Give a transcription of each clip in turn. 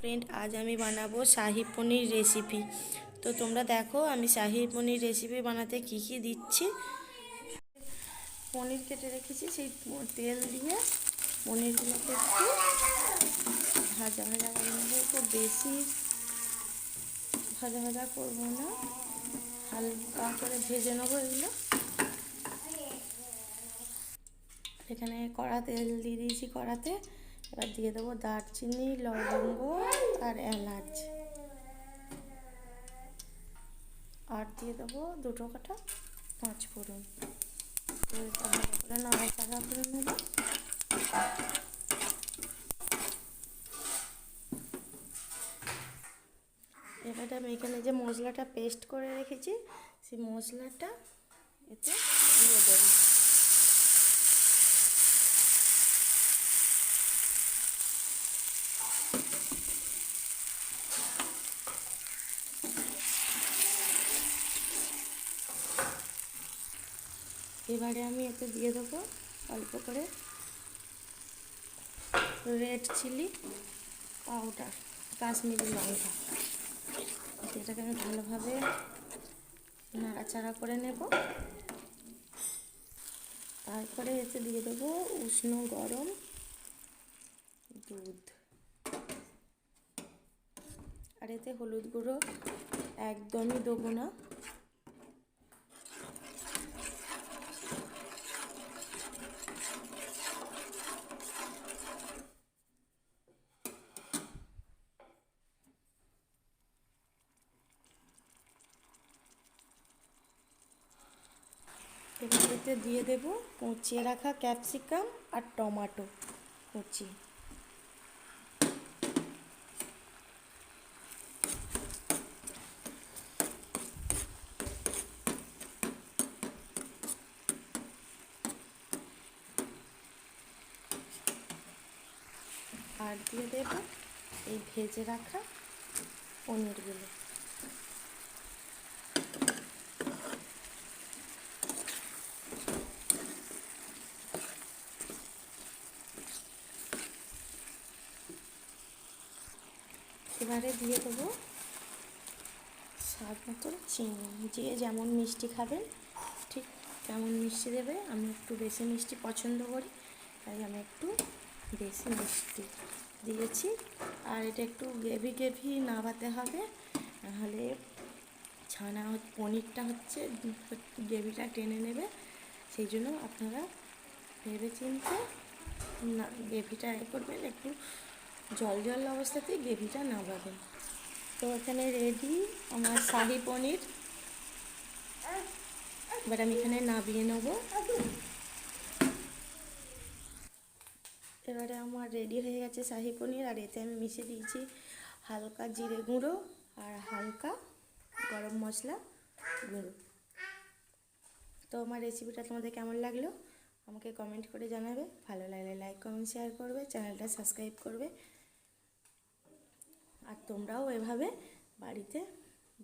Friend আজ আমি বানাবো শাহি পনির রেসিপি তো তোমরা দেখো, আমি শাহি পনির রেসিপি বানাতে কি কি দিচ্ছি। পনির কেটে রেখেছি, সেই তেল দিয়ে পনিরগুলোকে একটু ভাজা ভাজা করে নেব বেশি ভাজা ভাজা করব না। হালকা করে ভেজে নেব এগুলো। এখানে কড়া তেল দিয়ে দিয়েছি কড়াতে। এবার দিয়ে দেবো দারচিনি, লবঙ্গ আর এলাচ। আর দিয়ে দেবো দুটো কাটা পাঁচ ফোড়ন। ভালো করে করে নেব। এবারে আমি এখানে যে মশলাটা পেস্ট করে রেখেছি, সেই মশলাটা এতে দিয়ে দেবো। এবারে আমি এতে দিয়ে দেবো অল্প করে রেড চিলি পাউডার, কাশ্মীরি লঙ্কা। এটাকে আমি ভালোভাবে নাড়াচাড়া করে নেব। তারপরে এতে দিয়ে দেবো উষ্ণ গরম দুধ। আর এতে হলুদ গুঁড়ো একদমই দেবো না। এবার দিয়ে দেব, কুচিয়ে রাখা ক্যাপসিকাম আর টমাটো কুচি। আর দিয়ে দেব এই ভেজে রাখা পনিরগুলো। এবারে দিয়ে দেবো স্বাদ মতন চিনি। যে যেমন মিষ্টি খাবেন, ঠিক তেমন মিষ্টি দেবে। আমি একটু বেশি মিষ্টি পছন্দ করি, তাই আমি একটু বেশি মিষ্টি দিয়েছি। আর এটা একটু গ্রেভি গ্রেভি নাবাতে হবে, নাহলে ছানা পনিরটা হচ্ছে গ্রেভিটা টেনে নেবে। সেই জন্য আপনারা ভেবে চিনতে না গ্রেভিটা এ করবেন, একটু জল জল অবস্থাতেই গ্রেভিটা নামাবেন তো এখানে রেডি আমার শাহি পনির। এবার আমি এখানে নাবিয়ে নেব। এবারে আমার রেডি হয়ে গেছে শাহি পনির, আর এতে আমি মিশিয়ে দিয়েছি হালকা জিরে গুঁড়ো আর হালকা গরম মশলা গুঁড়ো। তো আমার রেসিপিটা তোমাদের কেমন লাগল? আমাকে কমেন্ট করে জানাবে। ভালো লাগলে লাইক কমেন্ট শেয়ার করবে। চ্যানেলটা সাবস্ক্রাইব করবে। আর তোমরাও এভাবে বাড়িতে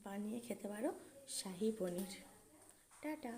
বানিয়ে খেতে পারো শাহি পনির। টাটা।